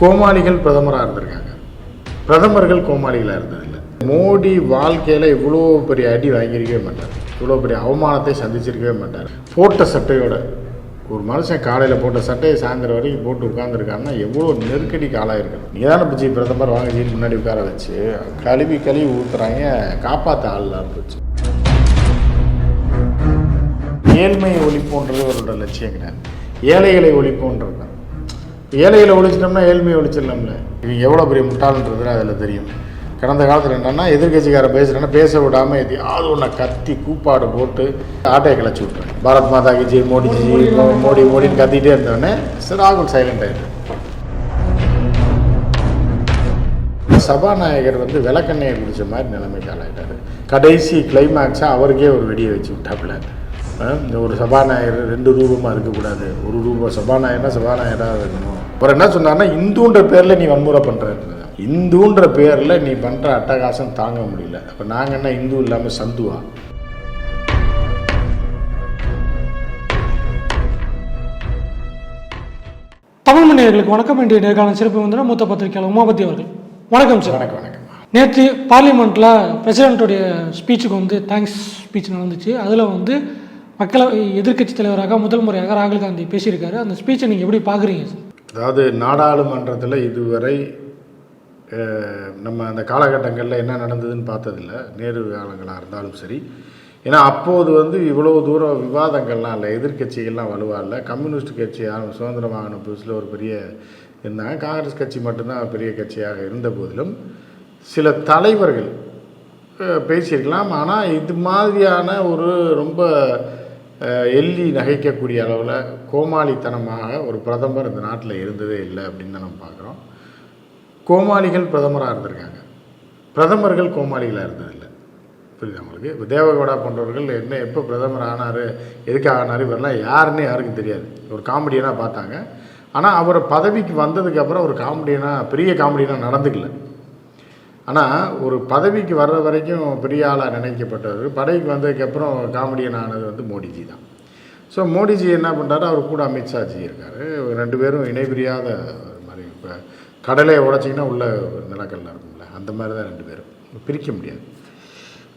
கோமாளிகள் பிரதமராக இருந்திருக்காங்க. பிரதமர்கள் கோமாளிகளாக இருந்ததில்லை. மோடி வாழ்க்கையில் இவ்வளோ பெரிய அடி வாங்கியிருக்கவே மாட்டார். இவ்வளோ பெரிய அவமானத்தை சந்திச்சிருக்கவே மாட்டார். போட்ட சட்டையோட ஒரு மனுஷன் காலையில் போட்ட சட்டையை சாயந்தரம் வரைக்கும் போட்டு உட்காந்துருக்காங்கன்னா எவ்வளோ நெருக்கடிக்கு ஆளாயிருக்கணும் நீதான பிஜி பிரதமர் வாங்க முன்னாடி உட்கார வச்சு கழுவி கழுவி ஊத்துறாங்க காப்பாற்ற ஆள்லாம் இருந்துச்சு போச்சு. ஏழ்மையை ஒழிப்போன்றது அவரோட லட்சியம் கிடையாது ஏழைகளை ஒழிப்போன்றது தான். ஏழைகளை ஒழிச்சிட்டோம்னா ஏழ்மையை ஒழிச்சிடலாம்ல. இவங்க எவ்வளோ பெரிய முட்டாளன்றது அதில் தெரியும். கடந்த காலத்தில் என்னன்னா எதிர்கட்சிக்காரன் பேசுகிறேன்னா பேச விடாமல் எதையாவது ஒன்றை கத்தி கூப்பாடு போட்டு ஆட்டையை கிளச்சி விட்றேன் பாரத் மாதா கி ஜெய் மோடி ஜி மோடி மோடின்னு கத்திட்டே இருந்தோடனே சரி ராகுல் சைலண்ட் ஆயிட்டு சபாநாயகர் வந்து விளக்கெண்ணெயை குடிச்ச மாதிரி நிலைமைக்கு ஆளாயிட்டாரு. கடைசி கிளைமேக்ஸாக அவருக்கே ஒரு வெடியை வச்சு விட்டாப்புல. இந்த ஒரு சபாநாயகர் ரெண்டு ரூபமாக இருக்கக்கூடாது. ஒரு ரூபம் சபாநாயகர்னா சபாநாயகராக இருக்கணும். அவர் என்ன சொன்னார்னா இந்துன்ற பேரில் நீ வன்முறை பண்ணுற இந்துன்ற பேரில் நீ பண்ணுற அட்டகாசம் தாங்க முடியல. அப்போ நாங்கள் என்ன இந்து இல்லாமல் சந்துவா? தமிழ் மனிதர்களுக்கு வணக்கம். இன்றைய நேர்காணல் சிறப்பு வந்து மூத்த பத்திரிகையாளர் உமாபதி அவர்கள். வணக்கம் சார். வணக்கம் வணக்கம். நேற்று பார்லிமெண்ட்டில் பிரசிடென்ட்டுடைய ஸ்பீச்சுக்கு வந்து தேங்க்ஸ் ஸ்பீச் நடந்துச்சு. அதில் வந்து மக்களவை எதிர்க்கட்சி தலைவராக முதல் முறையாக ராகுல் காந்தி பேசியிருக்காரு. அந்த ஸ்பீச்சை நீங்கள் எப்படி பார்க்குறீங்க சார்? அதாவது நாடாளுமன்றத்தில் இதுவரை நம்ம அந்த காலகட்டங்களில் என்ன நடந்ததுன்னு பார்த்ததில்ல. நேரு காலங்களாக இருந்தாலும் சரி. ஏன்னா அப்போது வந்து இவ்வளோ தூரம் விவாதங்கள்லாம் இல்லை. எதிர்க்கட்சிகள்லாம் வலுவாக இல்லை. கம்யூனிஸ்ட் கட்சி சுதந்திர சுதந்திரம் வாங்கின புதுசில் ஒரு பெரிய இருந்தாங்க. காங்கிரஸ் கட்சி மட்டும்தான் பெரிய கட்சியாக இருந்த போதிலும் சில தலைவர்கள் பேசியிருக்கலாம். ஆனால் இது மாதிரியான ஒரு ரொம்ப எள்ளி நகைக்கக்கூடிய அளவில் கோமாளித்தனமாக ஒரு பிரதமர் இந்த நாட்டில் இருந்ததே இல்லை அப்படின்னு தான் நம்ம பார்க்குறோம். கோமாளிகள் பிரதமராக இருந்திருக்காங்க. பிரதமர்கள் கோமாளிகளாக இருந்ததில்லை. புரியுது அவங்களுக்கு இப்போ தேவகவுடா போன்றவர்கள் என்ன எப்போ பிரதமர் ஆனார் எதுக்காக ஆனார் இவரெல்லாம் யாருன்னு யாருக்கும் தெரியாது. ஒரு காமெடியனாக பார்த்தாங்க. ஆனால் அவர் பதவிக்கு வந்ததுக்கப்புறம் ஒரு காமெடியனாக பெரிய காமெடியனாக நடந்துக்கல. ஆனால் ஒரு பதவிக்கு வர்ற வரைக்கும் பெரிய ஆளாக நினைக்கப்பட்டவர். பதவிக்கு வந்ததுக்கப்புறம் காமெடியன் ஆனது வந்து மோடிஜி தான். ஸோ மோடிஜி என்ன பண்ணுறாரு அவர் கூட அமித்ஷாஜி இருக்கார். ரெண்டு பேரும் இணைபிரியாத ஒரு மாதிரி. இப்போ கடலையை உடச்சிங்கன்னா உள்ள ஒரு நிலக்கல்ல இருக்கும்ல. அந்த மாதிரி தான் ரெண்டு பேரும். பிரிக்க முடியாது.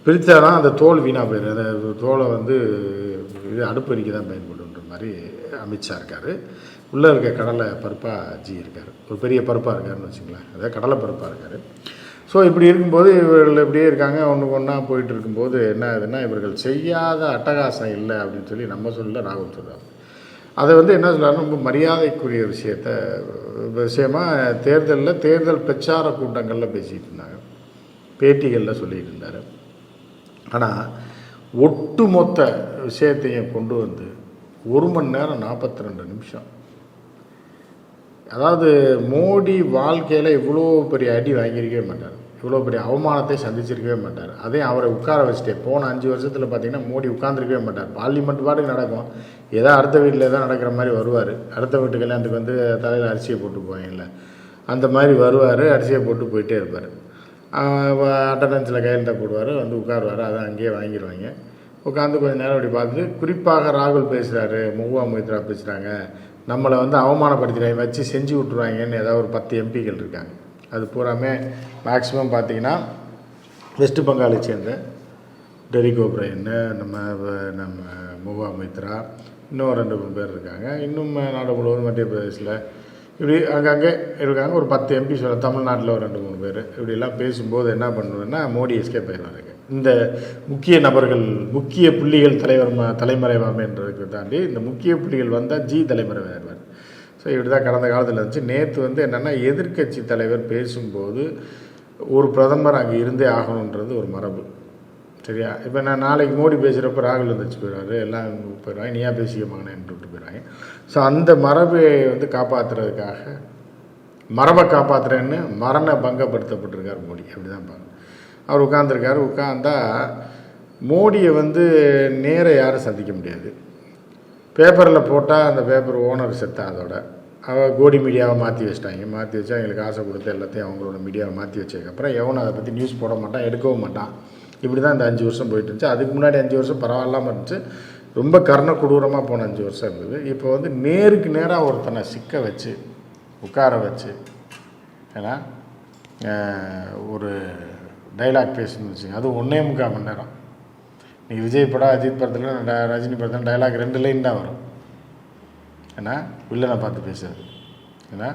பிரித்தா தான் அந்த தோல் வீணாக போயிடும். அந்த தோலை வந்து இது அடுப்பெரிக்க தான் பயன்படுன்ற மாதிரி அமித்ஷா இருக்கார். உள்ளே இருக்க கடலை பருப்பாக ஜி இருக்கார். ஒரு பெரிய பருப்பாக இருக்காருன்னு வச்சுங்களேன் அதாவது கடலை பருப்பாக இருக்கார். ஸோ இப்படி இருக்கும்போது இவர்கள் இப்படியே இருக்காங்க. ஒன்றுக்கு ஒன்றா போயிட்டு இருக்கும்போது என்ன ஆகுதுன்னா இவர்கள் செய்யாத அட்டகாசம் இல்லை அப்படின்னு சொல்லி நம்ம சொல்ல ராகுல் சொல்கிறார் அதை வந்து என்ன சொல்கிறாருன்னா ரொம்ப மரியாதைக்குரிய விஷயத்த விஷயமா தேர்தலில் தேர்தல் பிரச்சார கூட்டங்களில் பேசிகிட்டு இருந்தாங்க. பேட்டிகளில் சொல்லிகிட்டு இருந்தார். ஆனால் ஒட்டுமொத்த விஷயத்தையும் கொண்டு வந்து ஒரு மணி நேரம் நாற்பத்தி ரெண்டு நிமிஷம். அதாவது மோடி வாழ்க்கையில் இவ்வளோ பெரிய அடி வாங்கியிருக்கவே மாட்டார். இவ்வளோ பெரிய அவமானத்தை சந்திச்சிருக்கவே மாட்டார். அதையும் அவரை உட்கார வச்சுட்டே போன அஞ்சு வருஷத்தில் பார்த்தீங்கன்னா மோடி உட்காந்துருக்கவே மாட்டார். பார்லிமெண்ட் பாட்டுக்கு நடக்கும். ஏதோ அடுத்த வீட்டில் ஏதோ நடக்கிற மாதிரி வருவார். அடுத்த வீட்டு கல்யாணத்துக்கு வந்து தலையில் அரிசியை போட்டு போவாங்கல்ல அந்த மாதிரி வருவார் அரிசியை போட்டு போயிட்டே இருப்பார். அட்டண்டன்ஸில் கையெழுத்த போடுவார் வந்து உட்காருவார் அதை அங்கேயே வாங்கிடுவாங்க உட்காந்து கொஞ்சம் நேரம் அப்படி பார்த்து குறிப்பாக ராகுல் பேசுகிறாரு முகுவா மொய்த்ரா பேசுகிறாங்க நம்மளை வந்து அவமானப்படுத்தி வச்சு செஞ்சு விட்ருவாங்கன்னு ஏதாவது ஒரு பத்து எம்பிக்கள் இருக்காங்க. அது பூராமே மேக்ஸிமம் பார்த்தீங்கன்னா வெஸ்ட் பெங்காலை சேர்ந்த டெரிக் நம்ம நம்ம முகுவா மித்ரா இன்னும் ரெண்டு மூணு பேர் இருக்காங்க. இன்னும் நாடு முழுவதும் மத்திய பிரதேசில் இப்படி அங்கங்கே இருக்காங்க. ஒரு பத்து எம்பி சொல்ல தமிழ்நாட்டில் ஒரு ரெண்டு மூணு பேர். இப்படிலாம் பேசும்போது என்ன பண்ணுவேன்னா மோடி எஸ்கேப் ஆயிடுவாருங்க. இந்த முக்கிய நபர்கள் முக்கிய புள்ளிகள் தலைவர் ம- தலைமறைவாமைன்றதுக்கு தாண்டி இந்த முக்கிய புள்ளிகள் வந்தால் ஜி தலைமறைவாயிடுவார். ஸோ இப்படி தான் கடந்த காலத்தில் இருந்துச்சு. நேற்று வந்து என்னென்னா எதிர்க்கட்சி தலைவர் பேசும்போது ஒரு பிரதமர் அங்கே இருந்தே ஆகணுன்றது ஒரு மரபு. சரியா? இப்போ நான் நாளைக்கு மோடி பேசுகிறப்ப ராகுல் வந்துச்சு போயிடுவாரு எல்லாம் போயிடுவாங்க நீயா பேசிக்க மகனேன்னு விட்டு போயிடுவாங்க. ஸோ அந்த மரபை வந்து காப்பாற்றுறதுக்காக மரபை காப்பாற்றுறேன்னு மரண பங்கப்படுத்தப்பட்டிருக்கார் மோடி. அப்படி தான் பாருங்க. அவர் உட்காந்துருக்காரு உட்காந்தா மோடியை வந்து நேர யாரும் சந்திக்க முடியாது. பேப்பரில் போட்டால் அந்த பேப்பர் ஓனர் செத்தா அதோட. அவள் கோடி மீடியாவை மாற்றி வச்சிட்டாங்க. மாற்றி வச்சு அவங்களுக்கு ஆசை கொடுத்து எல்லாத்தையும் அவங்களோட மீடியாவை மாற்றி வச்சதுக்கப்புறம் எவனும் அதை பற்றி நியூஸ் போட மாட்டான் எடுக்கவும் மாட்டான். இப்படி தான் இந்த அஞ்சு வருஷம் போயிட்டு இருந்துச்சு. அதுக்கு முன்னாடி அஞ்சு வருஷம் பரவாயில்லாமல் இருந்துச்சு. ரொம்ப கர்ண கொடூரமாக போன அஞ்சு வருஷம் இருந்தது. இப்போ வந்து நேருக்கு நேராக ஒருத்தனை சிக்க வச்சு உட்கார வச்சு ஏன்னா ஒரு டைலாக் பேசணும்னு வச்சுங்க அது ஒன்றே முக்கால் மணி நேரம். நீ விஜய் படம் அஜித் படத்தில் ட- ரஜினி படத்தில் டைலாக் ரெண்டு லைன் தான் வரும். ஏன்னா வில்லனை பார்த்து பேசுறது. ஏன்னா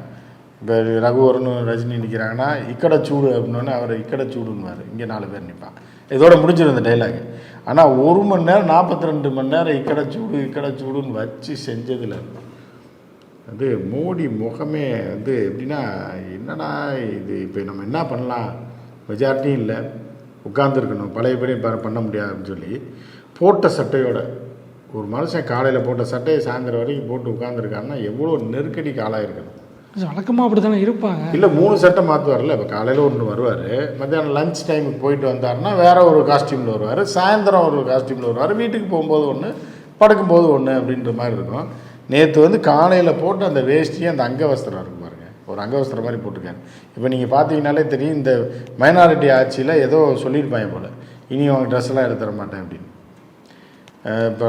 இப்போ ரகுவரன் ரஜினி நிற்கிறாங்கன்னா இக்கட சூடு அப்படின்னோடனே அவர் இக்கட சூடுன்னுவார். இங்கே நாலு பேர் நிற்பான் இதோட முடிஞ்சிடும் இந்த டைலாக் ஆனால் ஒரு மணி நேரம் நாற்பத்தி ரெண்டு மணி நேரம் இக்கட சூடு இக்கட சூடுன்னு வச்சு செஞ்சதில் வந்து மோடி முகமே வந்து எப்படின்னா என்னடா இது இப்போ நம்ம என்ன பண்ணலாம்? மெஜாரிட்டியும் இல்லை. உட்காந்துருக்கணும் பழையபடி பண்ண முடியாதுன்னு சொல்லி போட்ட சட்டையோட ஒரு மனுஷன் காலையில் போட்ட சட்டையை சாயந்தரம் வரைக்கும் போட்டு உட்காந்துருக்காங்கன்னா எவ்வளோ நெருக்கடிக்கு ஆளாயிருக்கணும். வழக்கமாக அப்படி தானே இருப்பாங்க. இல்லை மூணு சட்டை மாற்றுவார்ல இப்போ காலையில் ஒன்று வருவார் மத்தியானம் லஞ்ச் டைமுக்கு போயிட்டு வந்தாருன்னா வேற ஒரு காஸ்டியூமில் வருவார் சாயந்தரம் ஒரு காஸ்டியூமில் வருவார் வீட்டுக்கு போகும்போது ஒன்று படுக்கும்போது ஒன்று அப்படின்ற மாதிரி இருக்கும். நேற்று வந்து காலையில் போட்டு அந்த வேஷ்டியும் அந்த அங்கவஸ்திரம் இருக்கும். ஒரு அங்கவஸ்திரம் மாதிரி போட்டிருக்காரு இப்போ நீங்கள் பார்த்தீங்கனாலே தெரியும் இந்த மைனாரிட்டி ஆட்சியில் ஏதோ சொல்லியிருப்பாங்க போல். இனி அவங்க ட்ரெஸ்லாம் எடுத்து தர மாட்டேன் அப்படின்னு. இப்போ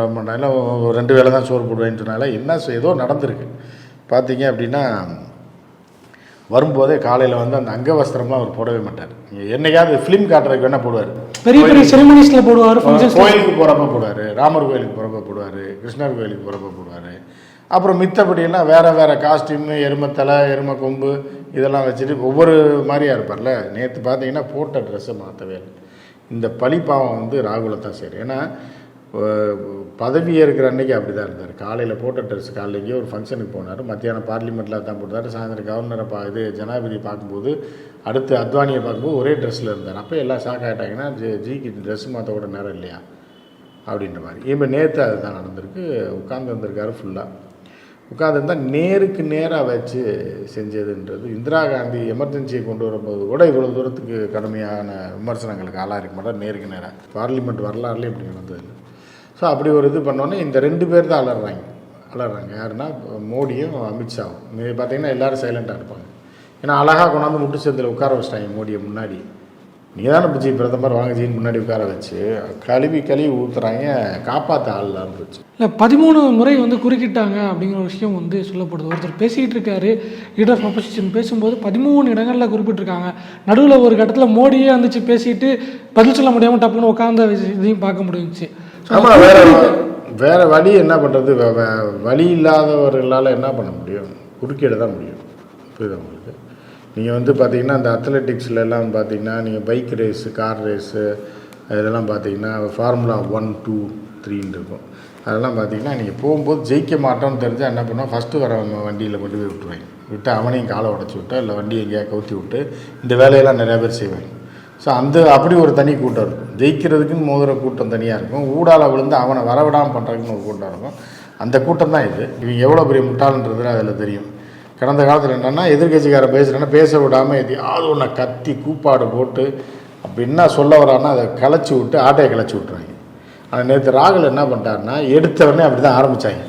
ஒரு ரெண்டு வேளை தான் சோறு போடுவேன்னு சொன்னால என்ன ஏதோ நடந்திருக்கு. பார்த்தீங்க அப்படின்னா வரும்போதே காலையில் வந்து அந்த அங்கவஸ்திரம்லாம் அவர் போடவே மாட்டார். என்னைக்காவது ஃபிலிம் காட்டுறதுக்கு வேணால் போடுவார். பெரிய பெரிய செரிமனிஸில் போடுவார் கோயிலுக்கு போகிறப்ப போடுவார். ராமர் கோயிலுக்கு போகிறப்ப போடுவார். கிருஷ்ணர் கோயிலுக்கு போகிறப்ப போடுவார். அப்புறம் மித்தபடியெல்லாம் வேறு வேறு காஸ்டியூமு எருமத்தலை எரும கொம்பு இதெல்லாம் வச்சுட்டு ஒவ்வொரு மாதிரியா இருப்பார்ல. நேற்று பார்த்தீங்கன்னா போட்ட ட்ரெஸ்ஸை மாற்றவே இல்லை. இந்த பழிப்பாவம் வந்து ராகுலத்தான் சரி ஏன்னா பதவி ஏற்கிற அன்னைக்கு அப்படி தான் இருந்தார். காலையில் போட்ட ட்ரெஸ் காலையிலேயே எங்கேயோ ஒரு ஃபங்க்ஷனுக்கு போனார். மத்தியானம் பார்லிமெண்ட்டில் தான் போட்டார் சாயந்தரம் கவர்னரை பா இது ஜனாதிபதி பார்க்கும்போது அடுத்து அத்வானியை பார்க்கும்போது ஒரே ட்ரெஸ்ஸில் இருந்தார். அப்போ எல்லாம் ஷாக் ஆகிட்டாங்கன்னா ஜி ஜிக்கு ட்ரெஸ் மாற்ற கூட நேரம் இல்லையா? அப்படின்ற மாதிரி. இப்போ நேற்று அதுதான் நடந்திருக்கு. உட்கார்ந்து வந்திருக்காரு ஃபுல்லாக உட்காந்துருந்தா நேருக்கு நேராக வச்சு செஞ்சதுன்றது. இந்திரா காந்தி எமர்ஜென்சியை கொண்டு வரும்போது கூட இவ்வளோ தூரத்துக்கு கடுமையான விமர்சனங்களுக்கு ஆளாக இருக்க மாட்டோம் நேருக்கு நேராக பார்லிமெண்ட் வரலாறுலேயே இப்படி நடந்தது ஸோ அப்படி ஒரு இது பண்ணோன்னே இந்த ரெண்டு பேர் தான் அலறாங்க. அலறாங்க. யாருன்னா மோடியும் அமித்ஷாவும். இது பார்த்தீங்கன்னா எல்லாரும் சைலண்ட்டாக இருப்பாங்க. ஏன்னா அழகாக கொண்டாந்து முட்டு சேர்ந்தில் உட்கார வச்சிட்டாங்க மோடியை முன்னாடி. நீங்கள் தானே பிஜி பிரதமர் வாங்க ஜின்னு முன்னாடி உட்கார வச்சு கழுவி கழுவி ஊற்றுறாங்க காப்பாற்ற ஆள் இல்லாமல் போச்சு. இல்லை பதிமூணு முறை வந்து குறுக்கிட்டாங்க அப்படிங்கிற விஷயம் வந்து சொல்லப்படுது. ஒருத்தர் பேசிகிட்டு இருக்காரு லீடர் ஆஃப் அப்போசிஷன் பேசும்போது பதிமூணு இடங்களில் குறிப்பிட்டிருக்காங்க. நடுவில் ஒரு கட்டத்தில் மோடியே வந்துச்சு பேசிட்டு பதில் சொல்ல முடியாமல் டப்புன்னு உட்காந்த இதையும் பார்க்க முடிஞ்சுச்சு. ஆமாம் வேற வேற வழி என்ன பண்ணுறது வழி இல்லாதவர்களால் என்ன பண்ண முடியும்? குறுக்கிட தான் முடியும். புரியுதா உங்களுக்கு? நீங்கள் வந்து பார்த்தீங்கன்னா அந்த அத்லெட்டிக்ஸ்ல பார்த்தீங்கன்னா நீங்கள் பைக் ரேஸு கார் ரேஸு இதெல்லாம் பார்த்தீங்கன்னா ஃபார்முலா ஒன் டூ த்ரீன்னு இருக்கும். அதெல்லாம் பார்த்தீங்கன்னா நீங்கள் போகும்போது ஜெயிக்க மாட்டோம்னு தெரிஞ்சால் என்ன பண்ணுவோம்? ஃபஸ்ட்டு வரவங்க வண்டியில் கொண்டு போய் விட்டுருவாங்க. விட்டு அவனையும் காலை உடச்சி விட்டு இல்லை வண்டியை எங்கேயா கவுத்தி விட்டு இந்த வேலையெல்லாம் நிறையா பேர் செய்வாங்க. ஸோ அந்த அப்படி ஒரு தனி கூட்டம் இருக்கும். ஜெயிக்கிறதுக்குன்னு மோதிர கூட்டம் தனியாக இருக்கும். ஊடால விழுந்து அவனை வரவிடாமல் பண்ணுறதுக்குன்னு ஒரு கூட்டம் இருக்கும். அந்த கூட்டம் தான் இது. இவங்க எவ்வளோ பெரிய முட்டாளன்றது அதில் தெரியும். கடந்த காலத்தில் என்னென்னா எதிர்கட்சிக்காரன் பேசுகிறேன்னா பேச விடாமல் எதையாவது ஒன்றை கத்தி கூப்பாடு போட்டு அப்படி என்ன சொல்ல வரான்னா அதை களைச்சி விட்டு ஆட்டையை கிளச்சி விட்றாங்க ஆனால் நேற்று ராகுல் என்ன பண்ணிட்டாருன்னா எடுத்த உடனே அப்படி தான் ஆரம்பித்தாங்க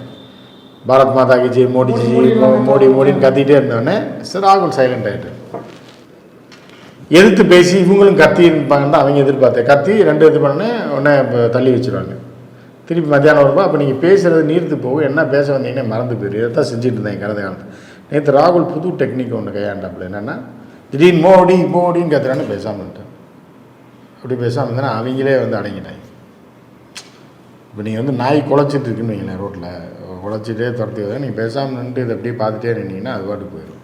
பாரத் மாதா கி ஜெய் மோடி ஜி மோடி மோடின்னு கத்திக்கிட்டே இருந்தோடனே சரி ராகுல் சைலண்ட் ஆகிட்டு எதிர்த்து பேசி இவங்களும் கத்தி இருப்பாங்கன்னு தான் அவங்க எதிர்பார்த்தேன். கத்தி ரெண்டு இது பண்ணே உடனே தள்ளி வச்சிருவாங்க. திருப்பி மத்தியானம் வரும்போது அப்போ நீங்கள் பேசுகிறது நீர்த்து போகும் என்ன பேச வந்தீங்கன்னா மறந்து போயிடும் இதை தான் செஞ்சுட்டு இருந்தேன் கடந்த காலத்தில். நேற்று ராகுல் புது டெக்னிக் ஒன்று கையாண்டாப்புல. என்னென்னா திடீர்னு மோடி மோடின்னு கத்துறான்னு பேசாமல் இருந்தேன் அப்படி பேசாமல் இருந்தேன்னா அவங்களே வந்து அடங்கிட்டாங்க. இப்போ நீங்கள் வந்து நாய் குலைச்சிட்டு இருக்குன்னு வைங்களேன் ரோட்டில் குலைச்சிட்டே துரத்தி நீங்கள் பேசாமல் நின்று இதை அப்படியே பார்த்துட்டே நின்னீங்கன்னா அது பாட்டுக்கு போயிடும்.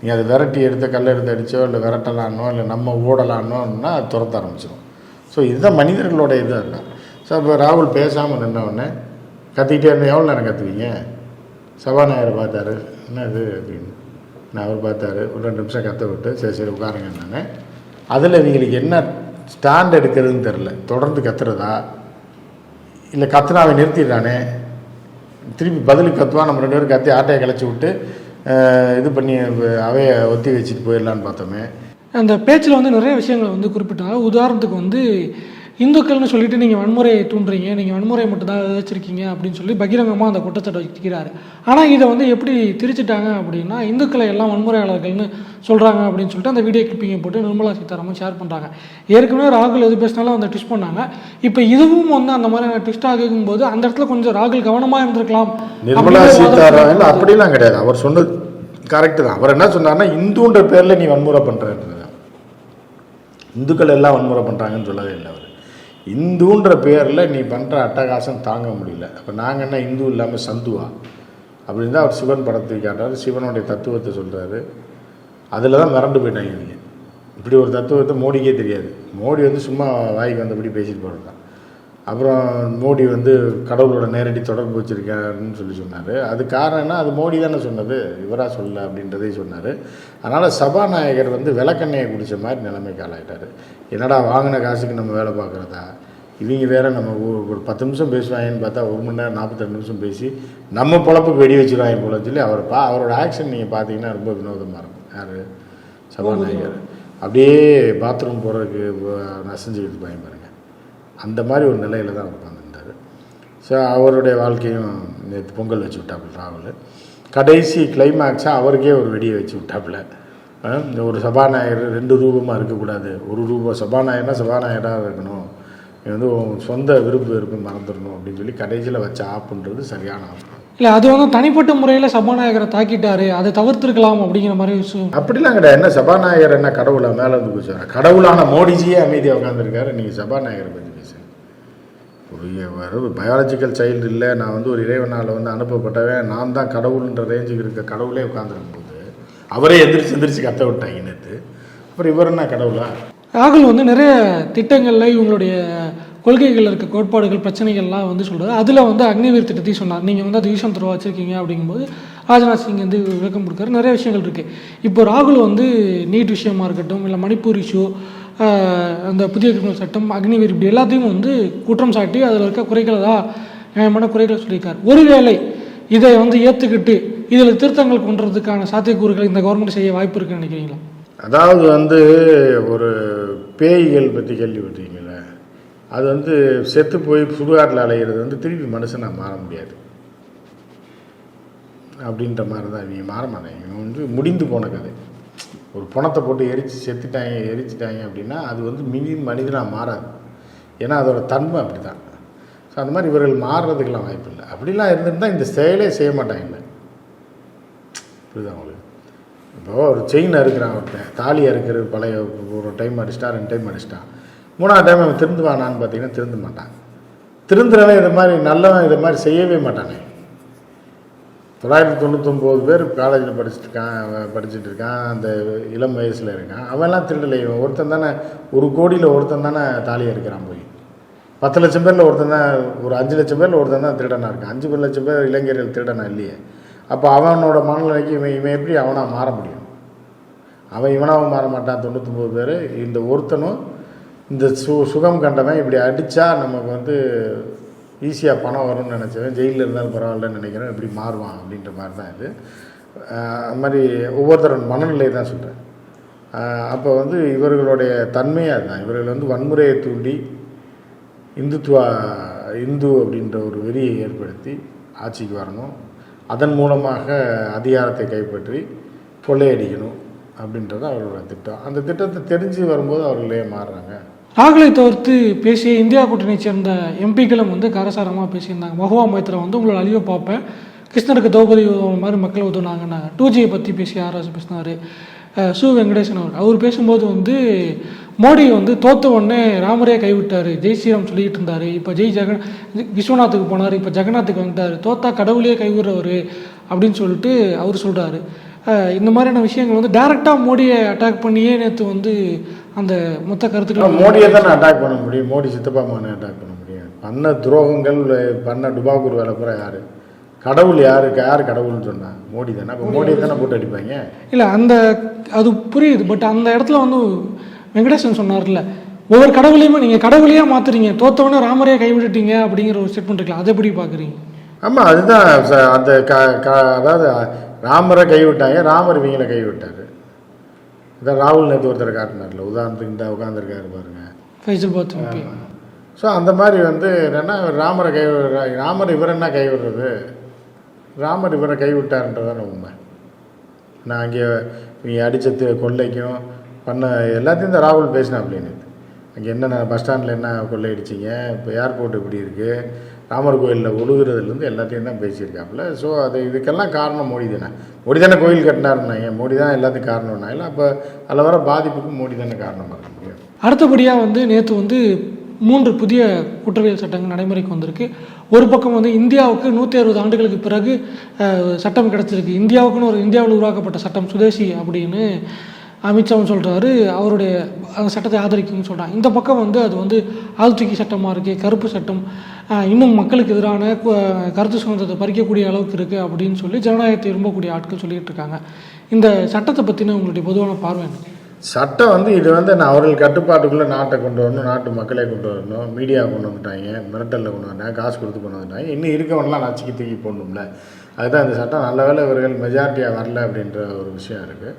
நீங்கள் அதை விரட்டி எடுத்து கல் எடுத்து அடிச்சோ இல்லை விரட்டலானோ இல்லை நம்ம ஓடலானோன்னா அது துரத்த ஆரம்பிச்சிடும் ஸோ இதுதான் மனிதர்களோட இதாக இருக்கும் ஸோ இப்போ ராகுல் பேசாமல் நின்ன உடனே கத்திக்கிட்டே இருந்தால் எவ்வளோ நேரம் கத்துவீங்க? சபாநாயகரை பார்த்தாரு. என்ன இது அப்படின்னு நான் அவர் பார்த்தாரு. ஒரு ரெண்டு நிமிஷம் கற்று விட்டு சரி சரி உட்காருங்க நான் அதில் இவங்களுக்கு என்ன ஸ்டாண்ட் எடுக்கிறதுன்னு தெரில தொடர்ந்து கத்துறதா? இல்லை கத்துனா அவன் நிறுத்திடுறானே? திருப்பி பதிலுக்கு கத்துவான் நம்ம ரெண்டு பேரும் கத்தி ஆட்டையை கிளச்சி விட்டு இது பண்ணி அவைய ஒத்தி வச்சுட்டு போயிடலான்னு பார்த்தோமே. அந்த பேச்சில் வந்து நிறைய விஷயங்களை வந்து குறிப்பிட்டாங்க. உதாரணத்துக்கு வந்து இந்துக்கள்னு சொல்லிட்டு நீங்கள் வன்முறையை தூண்டுறீங்க நீங்கள் வன்முறையை மட்டும் தான் விதைச்சிருக்கீங்க அப்படின்னு சொல்லி பகிரங்கமாக அந்த குற்றச்சாட்டை வச்சுக்கிறாரு ஆனால் இதை வந்து எப்படி திரிச்சிட்டாங்க அப்படின்னா இந்துக்களை எல்லாம் வன்முறையாளர்கள்னு சொல்கிறாங்க அப்படின்னு சொல்லிட்டு அந்த வீடியோ கிளிப்பிங்கை போட்டு நிர்மலா சீதாராமன் ஷேர் பண்ணுறாங்க ஏற்கனவே ராகுல் எது பேசினாலும் அந்த ட்விஸ்ட் பண்ணாங்க. இப்போ இதுவும் வந்து அந்த மாதிரியான ட்விஸ்ட் ஆகும்போது அந்த இடத்துல கொஞ்சம் ராகுல் கவனமாக இருந்திருக்கலாம் நிர்மலா சீதாராமன் அப்படிலாம் கிடையாது. அவர் சொன்னது கரெக்டு தான். அவர் என்ன சொன்னார்னா இந்துன்ற பேரில் நீ வன்முறை பண்ணுறது இந்துக்கள் எல்லாம் வன்முறை பண்ணுறாங்கன்னு சொல்லவே இல்லை அவர். இந்துன்ற பேரில் நீ பண்ணுற அட்டகாசம் தாங்க முடியல. அப்போ நாங்கள் என்ன இந்து இல்லாமல் சந்துவா? அப்படின்னு தான் அவர் சிவன் படத்தை காட்டுறாரு. சிவனுடைய தத்துவத்தை சொல்கிறாரு அதில் தான் மிரண்டு போயிட்டாங்க இவங்க. இப்படி ஒரு தத்துவத்தை மோடிக்கே தெரியாது. மோடி வந்து சும்மா வாய்க்கு வந்தபடி பேசிட்டு போகிறது தான் அப்புறம் மோடி வந்து கடவுளோட நேரடி தொடர்பு வச்சுருக்காருன்னு சொல்லி சொன்னார். அது காரணம்னா அது மோடி தானே சொன்னது. இவராக சொல்லலை அப்படின்றதே சொன்னார். அதனால் சபாநாயகர் வந்து விளக்கெண்ணெயை குடித்த மாதிரி நிலைமைக்கு ஆளாயிட்டார். என்னடா வாங்கின காசுக்கு நம்ம வேலை பார்க்குறதா? இவங்க வேறு நம்ம ஒரு ஒரு பத்து நிமிஷம் பேசுவாங்கன்னு பார்த்தா ஒரு மணி நேரம் நாற்பத்தெட்டு நிமிஷம் பேசி நம்ம பொழப்புக்கு வெடி வச்சுருவாங்க போல சொல்லி அவர் பா அவரோட ஆக்ஷன் நீங்கள் பார்த்தீங்கன்னா ரொம்ப வினோதமாக இருக்கும். யார்? சபாநாயகர். அப்படியே பாத்ரூம் போகிறதுக்கு நசஞ்சுக்கிட்டு இருப்பாங்க பாருங்கள் அந்த மாதிரி ஒரு நிலையில் தான் அவர் உட்காந்துருந்தார் ஸோ அவருடைய வாழ்க்கையும் நேற்று பொங்கல் வச்சு விட்டாப்புல ராகுல். கடைசி கிளைமேக்ஸாக அவருக்கே ஒரு வெடியை வச்சு விட்டாப்புல. இந்த ஒரு சபாநாயகர் ரெண்டு ரூபமாக இருக்கக்கூடாது. ஒரு ரூபம் சபாநாயகர்னா சபாநாயகராக இருக்கணும். இது வந்து சொந்த விருப்பு வெறுப்பு மறந்துடணும் அப்படின்னு சொல்லி கடைசியில் வச்ச ஆப்புன்றது சரியான ஆப்பு இல்லை அது வந்து தனிப்பட்ட முறையில் சபாநாயகரை தாக்கிட்டாரு அதை தவிர்த்திருக்கலாம் அப்படிங்கிற மாதிரி விஷயம் அப்படிலாம் கிடையாது. என்ன சபாநாயகர் என்ன கடவுளா மேலே வந்து குச்சாரா கடவுளான மோடிஜியே அமைதியாக உட்காந்துருக்காரு நீங்கள் சபாநாயகரை பற்றி பேசுங்க. ஒரு பயாலஜிக்கல் சைல்டு இல்லை நான் வந்து ஒரு இறைவனால் வந்து அனுப்பப்பட்டவன் நான் தான் கடவுள்ன்ற ரேஞ்சுக்கு இருக்க கடவுளே உட்காந்துருக்கும் போது அவரே எந்திரிச்சு எந்திரிச்சு கத்த விட்டாங்க நேற்று அப்புறம் இவர் என்ன கடவுளா? ராகுல் வந்து நிறைய திட்டங்களில் இவங்களுடைய கொள்கைகளில் இருக்க கோட்பாடுகள் பிரச்சனைகள்லாம் வந்து சொல்கிறார் அதில் வந்து அக்னிவீர் திட்டத்தையும் சொன்னார். நீங்கள் வந்து அது ஈஷன் துறவா வச்சுருக்கீங்க அப்படிங்கும்போது ராஜ்நாத் சிங் வந்து விளக்கம் கொடுக்காரு. நிறைய விஷயங்கள் இருக்குது இப்போ ராகுல் வந்து நீட் விஷயமா இருக்கட்டும் இல்லை மணிப்பூர் இஷ்யூ அந்த புதிய கிரிமினல் சட்டம் அக்னிவீர் இப்படி எல்லாத்தையும் வந்து குற்றம் சாட்டி அதில் இருக்க குறைகளை தான் நியாயமான குறைகளை சொல்லியிருக்காரு. ஒருவேளை இதை வந்து ஏற்றுக்கிட்டு இதில் திருத்தங்கள் கொண்டுறதுக்கான சாத்தியக்கூறுகள் இந்த கவர்மெண்ட் செய்ய வாய்ப்பு இருக்குன்னு நினைக்கிறீங்களா? அதாவது வந்து ஒரு பேய்கள் பற்றி கேள்விப்பட்டீங்கள அது வந்து செத்து போய் சுடுகாட்டில் அலைகிறது வந்து திருப்பி மனுஷனாக மாற முடியாது. அப்படின்ற மாதிரி தான் இவங்க மாற மாட்டேன் இவங்க வந்து முடிந்து போன கதை. ஒரு பணத்தை போட்டு எரிச்சு செத்துட்டாங்க எரிச்சிட்டாங்க அப்படின்னா அது வந்து மினி மனிதனாக மாறாது. ஏன்னா அதோட தன்மை அப்படி தான் ஸோ அந்த மாதிரி இவர்கள் மாறுறதுக்கெல்லாம் வாய்ப்பு இல்லை. அப்படிலாம் இருந்திருந்தால் இந்த செயலே செய்ய மாட்டாங்க. புரியுதா உங்களுக்கு? இப்போ ஒரு செயின் அறுக்கிறான் ஒருத்தன் தாலி அறுக்கிற பழைய ஒரு டைம் அடிச்சிட்டா ரெண்டு டைம் அடிச்சிட்டான். மூணாவது டைம் அவன் திருந்துவானான்னு பார்த்தீங்கன்னா திருந்த மாட்டான். திருந்துறவன் இது மாதிரி நல்லவன் இது மாதிரி செய்யவே மாட்டானே. தொள்ளாயிரத்தி தொண்ணூத்தொம்பது பேர் காலேஜில் படிச்சுட்டுருக்கான் அவன் படிச்சுட்டு இருக்கான் அந்த இளம் வயசில் இருக்கான். அவன்லாம் திருடலை. இவன் ஒருத்தன் தானே ஒரு கோடியில் ஒருத்தன் தானே தாலியாக இருக்கிறான் போய். பத்து லட்சம் பேரில் ஒருத்தன் தான் ஒரு அஞ்சு லட்சம் பேரில் ஒருத்தன் தான் திருடனாக இருக்கான். அஞ்சு லட்சம் பேர் இளைஞர்கள் திருடனா இல்லையே. அப்போ அவனோட மனநிலைக்கு இவன் இவன் எப்படி அவனாக மாற முடியும்? அவன் இவனாகவும் மாற மாட்டான். தொண்ணூத்தொம்பது பேர். இந்த ஒருத்தனும் இந்த சு சுகம் கண்டவன் இப்படி அடித்தா நமக்கு வந்து ஈஸியாக பணம் வரும்னு நினச்சவன் ஜெயிலில் இருந்தாலும் பரவாயில்லன்னு நினைக்கிறேன் இப்படி மாறுவான் அப்படின்ற மாதிரி தான் இது அது மாதிரி ஒவ்வொருத்தரோட மனநிலை தான் சொல்கிறேன் அப்போ வந்து இவர்களுடைய தன்மையாக அதுதான். இவர்கள் வந்து வன்முறையை தூண்டி இந்துத்துவா இந்து அப்படின்ற ஒரு வெறியை ஏற்படுத்தி ஆட்சிக்கு வரணும். அதன் மூலமாக அதிகாரத்தை கைப்பற்றி கொள்ளையடிக்கணும் அப்படின்றது அவரோட திட்டம். அந்த திட்டத்தை தெரிஞ்சு வரும்போது அவர்களே மாறுறாங்க. ராகுலை தவிர்த்து பேசிய இந்தியா கூட்டணியை சேர்ந்த எம்பிக்களும் வந்து கரசாரமாக பேசியிருந்தாங்க. மகுவா மைத்ரா வந்து உங்களோட அழிவை பார்ப்பேன். கிருஷ்ணருக்கு திரௌபதி உதவுற மாதிரி மக்கள் உதவுனாங்கன்னாங்க டூ ஜியை பற்றி பேசி ஆராய்ச்சி பேசினார் சு வெங்கடேசன் அவர் அவர் பேசும்போது வந்து மோடி வந்து தோத்த உடனே ராமரே கைவிட்டார். ஜெய் ஸ்ரீராம் சொல்லிக்கிட்டு இருந்தார். இப்போ ஜெய் ஜெகன் விஸ்வநாத்துக்கு போனார். இப்போ ஜெகநாத்துக்கு வந்துட்டார். தோத்தா கடவுளே கைவிடுறவர் அப்படின்னு சொல்லிட்டு அவர் சொல்கிறாரு இந்த மாதிரியான விஷயங்கள் வந்து டைரெக்டாக மோடியை அட்டாக் பண்ணியே நேற்று வந்து அந்த மொத்த கருத்துக்கள் மோடியை தானே அட்டாக் பண்ண முடியும்? மோடி சித்தப்பா மகனை அட்டாக் பண்ண முடியும் பண்ண துரோகங்கள் பண்ண டுபாக்கூர் வேலை பூரா யார்? கடவுள் யாருக்கு யார் கடவுள்னு சொன்னா? மோடி தானே? அப்போ மோடியை தானே. போட்டு அடிப்பாங்க? இல்லை அந்த அது புரியுது. பட் அந்த இடத்துல வந்து வெங்கடேசன் சொன்னார்ல ஒவ்வொரு கடவுளையுமே நீங்கள் கடவுளையே மாத்துறீங்க. தோத்தவொடனே ராமரே கைவிட்டுட்டீங்க அப்படிங்கிற ஒரு ஸ்டேட்மெண்ட் இருக்குல்ல அதை எப்படி பார்க்குறீங்க ஆமாம் அதுதான் அந்த க க அதாவது ராமரை கைவிட்டாங்க ராமர் இவங்களை கைவிட்டார். இதான் ராகுல் நேற்று ஒருத்தர் காட்டினார்ல உதாரணத்துக்கு இந்த உட்காந்துருக்காரு பாருங்க. ஃபைசல் பாத் எம்பி ஸோ அந்த மாதிரி வந்து என்னென்னா ராமரை கை ராமர் இவர் என்ன கைவிடுறது? ராமர் இவரை கைவிட்டார்ன்றதான உண்மை. நான் அங்கே நீ அடித்த கொள்ளைக்கும் பண்ண எல்லாத்தையும் இந்த ராகுல் பேசினா அப்படின்னு அங்கே என்னென்ன பஸ் ஸ்டாண்டில் என்ன கொள்ளையடிச்சிங்க? இப்போ ஏர்போர்ட் இப்படி இருக்குது ராமர் கோயிலில் ஒழுகுறதுலேருந்து எல்லாத்தையும் தான் பேசியிருக்காப்புல. ஸோ அது இதுக்கெல்லாம் காரணம் மோடி தானே. மோடி தானே கோயில் கட்டினாருன்னாங்க மோடி தான் எல்லாத்துக்கும் காரணம்னாங்க அப்போ அதில் வர பாதிப்புக்கு மோடி தானே காரணமாக இருக்க முடியும்? அடுத்தபடியாக வந்து நேற்று வந்து மூன்று புதிய குற்றவியல் சட்டங்கள் நடைமுறைக்கு வந்திருக்கு. ஒரு பக்கம் வந்து இந்தியாவுக்கு நூற்றி அறுபது ஆண்டுகளுக்கு பிறகு சட்டம் கிடச்சிருக்கு. இந்தியாவுக்குன்னு ஒரு இந்தியாவில் உருவாக்கப்பட்ட சட்டம் சுதேசி அப்படின்னு அமித்ஷாவும் சொல்கிறாரு அவருடைய அந்த சட்டத்தை ஆதரிக்கும்னு சொல்கிறாங்க இந்த பக்கம் வந்து அது வந்து ஆழ்த்துக்கி சட்டமாக இருக்குது கருப்பு சட்டம். இன்னும் மக்களுக்கு எதிரான கருத்து சுதந்திரத்தை பறிக்கக்கூடிய அளவுக்கு இருக்குது அப்படின்னு சொல்லி ஜனநாயகத்தை விரும்பக்கூடிய ஆட்கள் சொல்லிட்டு இருக்காங்க. இந்த சட்டத்தை பற்றின உங்களுடைய பொதுவான பார்வை என்ன? சட்டம் வந்து இது வந்து நான் அவர்கள் கட்டுப்பாட்டுக்குள்ளே நாட்டை கொண்டு வரணும் நாட்டு மக்களை கொண்டு வரணும் மீடியா கொண்டு வந்துட்டாங்க மிரட்டலில் கொண்டு வந்தாங்க காசு கொடுத்து கொண்டு வந்துட்டாங்க. இன்னும் இருக்கவன்லாம் நச்சுக்கி தூக்கி போடணும்ல. அதுதான் இந்த சட்டம். நல்ல வேலை இவர்கள் மெஜாரிட்டியாக வரல அப்படின்ற ஒரு விஷயம் இருக்குது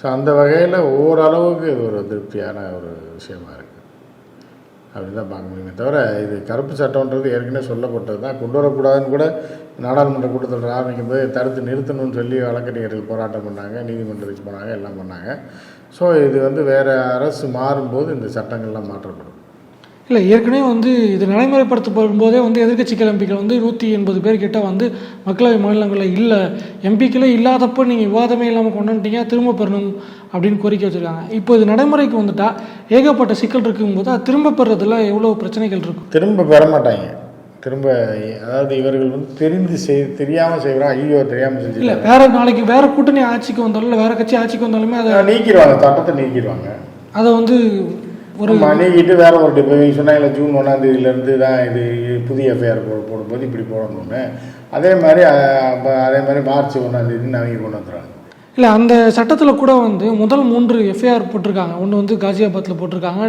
ஸோ அந்த வகையில் ஓரளவுக்கு இது ஒரு திருப்தியான ஒரு விஷயமா இருக்குது அப்படி தான் பார்க்க முடியுமே தவிர இது கருப்பு சட்டம்ன்றது ஏற்கனவே சொல்லப்பட்டது தான். கொண்டு வரக்கூடாதுன்னு கூட நாடாளுமன்ற கூட்டத்தில் ஆரம்பிக்கும் போது தடுத்து நிறுத்தணும்னு சொல்லி வழக்கறிஞர்கள் போராட்டம் பண்ணாங்க நீதிமன்றத்துக்கு போனாங்க எல்லாம் பண்ணாங்க. ஸோ இது வந்து வேறு அரசு மாறும்போது இந்த சட்டங்கள்லாம் மாற்றப்படும். இல்லை ஏற்கனவே வந்து இது நடைமுறைப்படுத்தப்படும் போதே வந்து எதிர்க்கட்சிகள் எம்பிக்கள் வந்து நூற்றி எண்பது பேர் கிட்ட வந்து மக்களவை மாநிலங்களில் இல்லை எம்பிக்களே இல்லாதப்போ நீங்கள் விவாதமே இல்லாமல் கொண்டு வந்துட்டீங்க திரும்ப பெறணும் அப்படின்னு கோரிக்கை வச்சுருக்காங்க. இப்போ இது நடைமுறைக்கு வந்துட்டா ஏகப்பட்ட சிக்கல் இருக்கும்போது அது திரும்ப பெறதுல எவ்வளோ பிரச்சனைகள் இருக்கும்? திரும்ப பெற மாட்டாங்க. திரும்ப அதாவது இவர்கள் வந்து தெரிந்து செய் தெரியாமல் செய்கிறான் ஐயோ தெரியாமல் இல்லை செஞ்சு வேற நாளைக்கு வேற கூட்டணி ஆட்சிக்கு வந்தாலும் இல்லை வேற கட்சி ஆட்சிக்கு வந்தாலுமே அதை நீக்கிடுவாங்க சட்டத்தை நீக்கிடுவாங்க. அதை வந்து ஒரு நீக்கிட்டு வேற ஒரு நீங்கள் சொன்னாங்கல்ல ஜூன் ஒன்றாம் தேதியிலேருந்து தான் இது புதிய எஃப்ஐஆர் போடும்போது இப்படி போடணும்னு. அதே மாதிரி அதே மாதிரி மார்ச் ஒன்றாம் தேதி அவங்க கொண்டு வந்துடுறாங்க. இல்லை அந்த சட்டத்தில் கூட வந்து முதல் மூன்று எஃப்ஐஆர் போட்டிருக்காங்க. ஒன்று வந்து காசியாபாத்தில் போட்டிருக்காங்க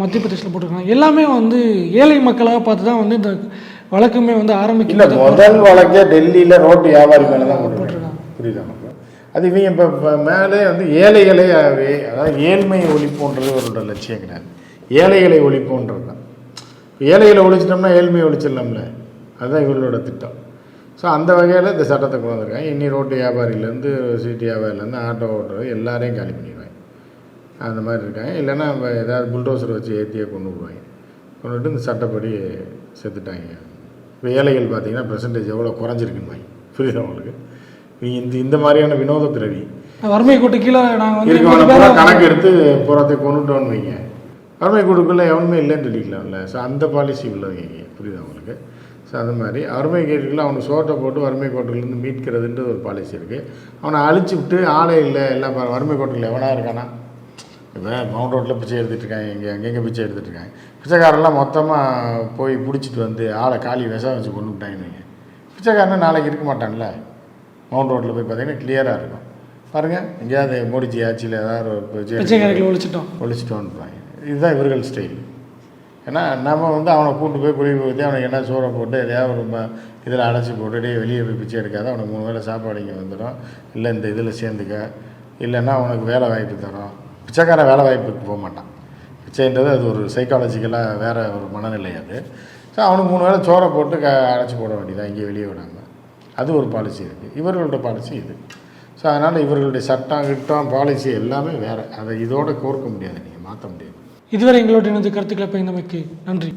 மத்திய பிரதேசில் போட்டிருக்காங்க. எல்லாமே வந்து ஏழை மக்களாக பார்த்து தான் வந்து இந்த வழக்குமே வந்து இல்லை ஆரம்பிக்கிறது முதல் வழக்கே டெல்லியில் ரோட்டு வியாபாரி மேலே தான் போட்டுருக்காங்க. புரியுதா? அது இவங்க இப்போ மேலே வந்து ஏழைகளையாகவே அதாவது ஏழ்மை ஒழிப்புன்றது ஒரு லட்சியம் கிடையாது. ஏழைகளை ஒழிப்புன்றது தான். ஏழைகளை ஒழிச்சிட்டோம்னா ஏழ்மையை ஒழிச்சிடலாம்ல. அதுதான் இவர்களோட திட்டம். ஸோ அந்த வகையில் இந்த சட்டத்தை கொண்டு வந்திருக்காங்க. இன்னி ரோட்டு வியாபாரியிலேருந்து சீட்டு வியாபாரிலேருந்து ஆட்டோ ஓட்டுறது எல்லாரையும் காலி பண்ணிடுவாங்க. அந்த மாதிரி இருக்காங்க. இல்லைன்னா நம்ம ஏதாவது புல்டோசர் வச்சு ஏற்றியே கொண்டு விடுவாங்க. கொண்டுட்டு இந்த சட்டப்படி செத்துட்டாங்க. இப்போ ஏழைகள் பார்த்தீங்கன்னா பர்சன்டேஜ் எவ்வளோ குறைஞ்சிருக்குன்னு புரியுதா அவங்களுக்கு இந்த இந்த மாதிரியான வினோத பிறவி வறுமை கோட்டு கீழே நாங்கள் இருக்கவனை பூரா கணக்கு எடுத்து புறத்தை கொண்டுட்டோன்னு வைங்க. வறுமை கொடுக்கல எவனுமே இல்லைன்னு சொல்லிக்கலாம்ல. ஸோ அந்த பாலிசி உள்ளவங்க புரியுதா உங்களுக்கு? ஸோ அது மாதிரி. வறுமை கேட்டுக்குள்ள அவனுக்கு சோட்டை போட்டு வறுமை கோட்டிலேருந்து மீட்கிறதுன்றது ஒரு பாலிசி இருக்குது அவனை அழிச்சு விட்டு ஆளே இல்லை. எல்லாம் வறுமை கோட்டில் எவனா இருக்கானா? இப்போ மவுண்ட் ரோட்டில் பிச்சை எடுத்துகிட்டு இருக்காங்க. இங்கே எங்கெங்கே பிச்சை எடுத்துகிட்டு இருக்காங்க. பிச்சைக்காரெல்லாம் மொத்தமாக போய் பிடிச்சிட்டு வந்து ஆளை காலி விஷம் வச்சு கொண்டு விட்டாங்கன்னு வைங்க. பிச்சைக்காரன் நாளைக்கு இருக்க மாட்டான்ல. மவுண்ட் ரோட்டில் போய் பார்த்தீங்கன்னா கிளியராக இருக்கும். பாருங்கள் எங்கேயாவது மோடிஜி ஆட்சியில் ஏதாவது ஒரு ஒழிச்சிட்டோம் ஒழிச்சிட்டு வந்துருவாங்க இதுதான் இவர்கள் ஸ்டைல் ஏன்னா நம்ம வந்து அவனை கூட்டு போய் குழி ஊற்றி அவனுக்கு என்ன சோறை போட்டு எதையாவது ஒரு இதில் அடைச்சி போட்டு டேய் வெளியே போய் பிச்சை எடுக்காத அவனுக்கு மூணு வேளை சாப்பாடு இங்கே வந்துடும். இல்லை இந்த இதில் சேர்ந்துக்க. இல்லைன்னா அவனுக்கு வேலை வாய்ப்பு தரோம். பிச்சைக்காரன் வேலை வாய்ப்புக்கு போக மாட்டான். பிச்சைன்றது அது ஒரு சைக்காலஜிக்கலாக வேறு ஒரு மனநிலை அது. ஸோ அவனுக்கு மூணு வேளை சோறை போட்டு க அடைச்சி போட வேண்டியதான் இங்கே வெளியே விடாமல் அது ஒரு பாலிசி இருக்குது இவர்களோட பாலிசி இது. ஸோ அதனால் இவர்களுடைய சட்டம் கிட்டம் பாலிசி எல்லாமே வேறு. அதை இதோடு கோர்க்க முடியாது. நீங்கள் மாற்ற முடியாது. இதுவரை எங்களோட இணைந்து கருத்துக்களை பயந்தமைக்கு நன்றி.